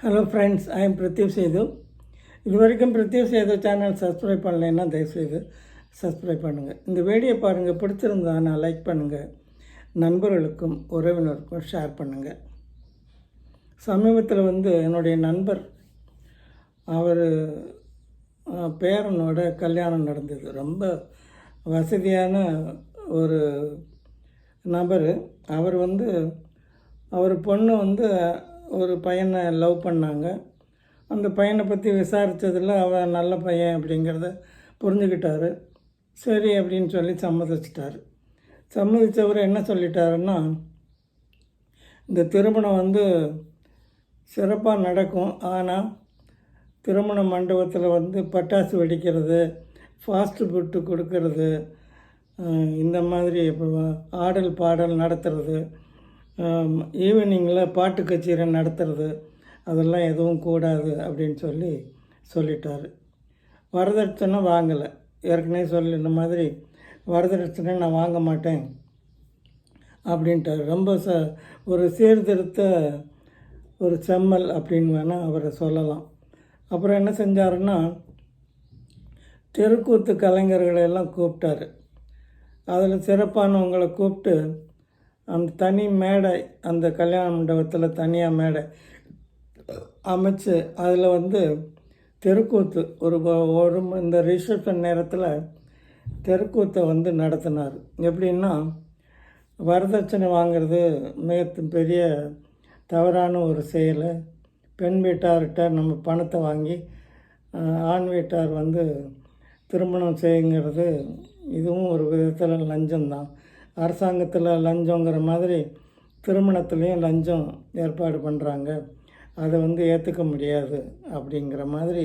Hello friends I am Pradeep Sethu இது வரைக்கும் பிரத்யூப் Setu channel subscribe பண்ணலைன்னா தயவுசெய்து சப்ஸ்கிரைப் பண்ணுங்கள் இந்த வீடியோ பாருங்கள் பிடிச்சிருந்தானா லைக் பண்ணுங்கள் நண்பர்களுக்கும் உறவினருக்கும் ஷேர் பண்ணுங்கள் சமீபத்தில் வந்து என்னுடைய நண்பர் அவர் பேரனோட கல்யாணம் நடந்தது. ரொம்ப வசதியான ஒரு நபர். அவர் வந்து அவர் பொண்ணு வந்து ஒரு பையனை லவ் பண்ணாங்க. அந்த பையனை பற்றி விசாரித்ததில் அவன் நல்ல பையன் அப்படிங்கிறத புரிஞ்சுக்கிட்டாரு. சரி அப்படின்னு சொல்லி சம்மதிச்சிட்டாரு. சம்மதித்தவர் என்ன சொல்லிட்டாருன்னா இந்த திருமணம் வந்து சிறப்பாக நடக்கும். ஆனால் திருமண மண்டபத்தில் வந்து பட்டாசு வெடிக்கிறது ஃபாஸ்ட் ஃபுட்டு கொடுக்கறது இந்த மாதிரி இப்போ ஆடல் பாடல் நடத்துறது ஈவினிங்கில் பாட்டு கச்சேரி நடத்துறது அதெல்லாம் எதுவும் கூடாது அப்படின்னு சொல்லி சொல்லிட்டார். வரதட்சணை வாங்கலை. ஏற்கனவே சொல்லின மாதிரி வரதட்சணை நான் வாங்க மாட்டேன் அப்படின்ட்டார். ரொம்ப ச ஒரு சீர்திருத்த ஒரு செம்மல் அப்படின்னு வேணால் அவரை சொல்லலாம். அப்புறம் என்ன செஞ்சாருன்னா தெருக்கூத்து கலைஞர்களை எல்லாம் கூப்பிட்டாரு. அதில் சிறப்பானவங்களை கூப்பிட்டு அந்த தனி மேடை அந்த கல்யாண மண்டபத்தில் தனியாக மேடை அமைச்சு அதில் வந்து தெருக்கூத்து ஒரு ஒரு இந்த ரிசப்ஷன் நேரத்தில் தெருக்கூத்தை வந்து நடத்தினார். எப்படின்னா வரதட்சணை வாங்குறது மிக பெரிய தவறான ஒரு செயல். பெண் வீட்டார்கிட்ட நம்ம பணத்தை வாங்கி ஆண் வீட்டார் வந்து திருமணம் செய்யுங்கிறது இதுவும் ஒரு விதத்தில் லஞ்சம்தான். அரசாங்கத்தில் லஞ்சங்கிற மாதிரி திருமணத்துலேயும் லஞ்சம் ஏற்பாடு பண்ணுறாங்க அதை வந்து ஏற்றுக்க முடியாது அப்படிங்கிற மாதிரி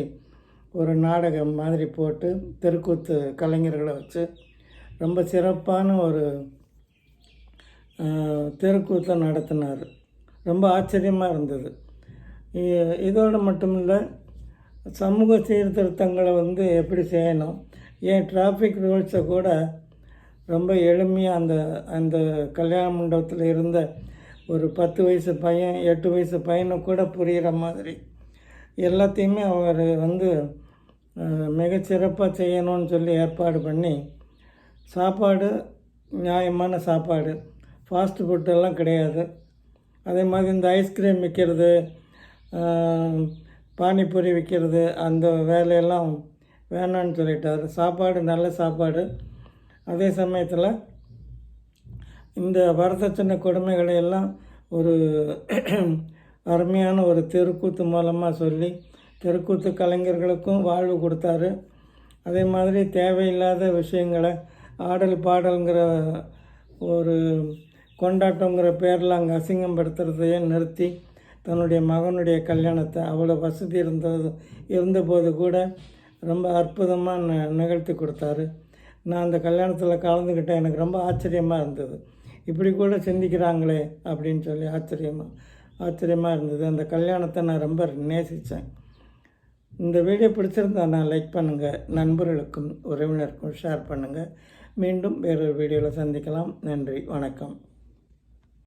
ஒரு நாடகம் மாதிரி போட்டு தெருக்கூத்து கலைஞர்களை வச்சு ரொம்ப சிறப்பான ஒரு தெருக்கூத்தை நடத்தினார். ரொம்ப ஆச்சரியமாக இருந்தது. இதோடு மட்டும் இல்லை சமூக சீர்திருத்தங்களை வந்து எப்படி செய்யணும்? ஏன் டிராஃபிக் ரூல்ஸை கூட ரொம்ப எளிமையாக அந்த அந்த கல்யாண மண்டபத்தில் இருந்த ஒரு பத்து வயசு பையன் எட்டு வயசு பையனை கூட புரிகிற மாதிரி. எல்லாத்தையுமே அவர் வந்து மிகச்சிறப்பாக செய்யணும்னு சொல்லி ஏற்பாடு பண்ணி சாப்பாடு நியாயமான சாப்பாடு ஃபாஸ்ட் ஃபுட்டெல்லாம் கிடையாது. அதே மாதிரி இந்த ஐஸ்கிரீம் விற்கிறது பானிபூரி விற்கிறது அந்த வேலையெல்லாம் வேணான்னு சொல்லிட்டார். சாப்பாடு நல்ல சாப்பாடு. அதே சமயத்தில் இந்த வரதட்சணை கொடுமைகளை எல்லாம் ஒரு அருமையான ஒரு தெருக்கூத்து மூலமாக சொல்லி தெருக்கூத்து கலைஞர்களுக்கும் வாழ்வு கொடுத்தாரு. அதே மாதிரி தேவையில்லாத விஷயங்களை ஆடல் பாடல்ங்கிற ஒரு கொண்டாட்டங்கிற பேரில் அங்கே அசிங்கப்படுத்துறதையே நிறுத்தி தன்னுடைய மகனுடைய கல்யாணத்தை அவ்வளோ வசதி இருந்தது இருந்தபோது கூட ரொம்ப அற்புதமாக ந நிகழ்த்தி கொடுத்தாரு. நான் அந்த கல்யாணத்தில் கலந்துக்கிட்டேன் எனக்கு ரொம்ப ஆச்சரியமாக இருந்தது. இப்படி கூட சிந்திக்கிறாங்களே அப்படின்னு சொல்லி ஆச்சரியமாக ஆச்சரியமாக இருந்தது. அந்த கல்யாணத்தை நான் ரொம்ப நேசித்தேன் இந்த வீடியோ பிடிச்சிருந்தா நான் லைக் பண்ணுங்கள் நண்பர்களுக்கும் உறவினருக்கும் ஷேர் பண்ணுங்கள் மீண்டும் வேறொரு வீடியோவில் சந்திக்கலாம். நன்றி வணக்கம்.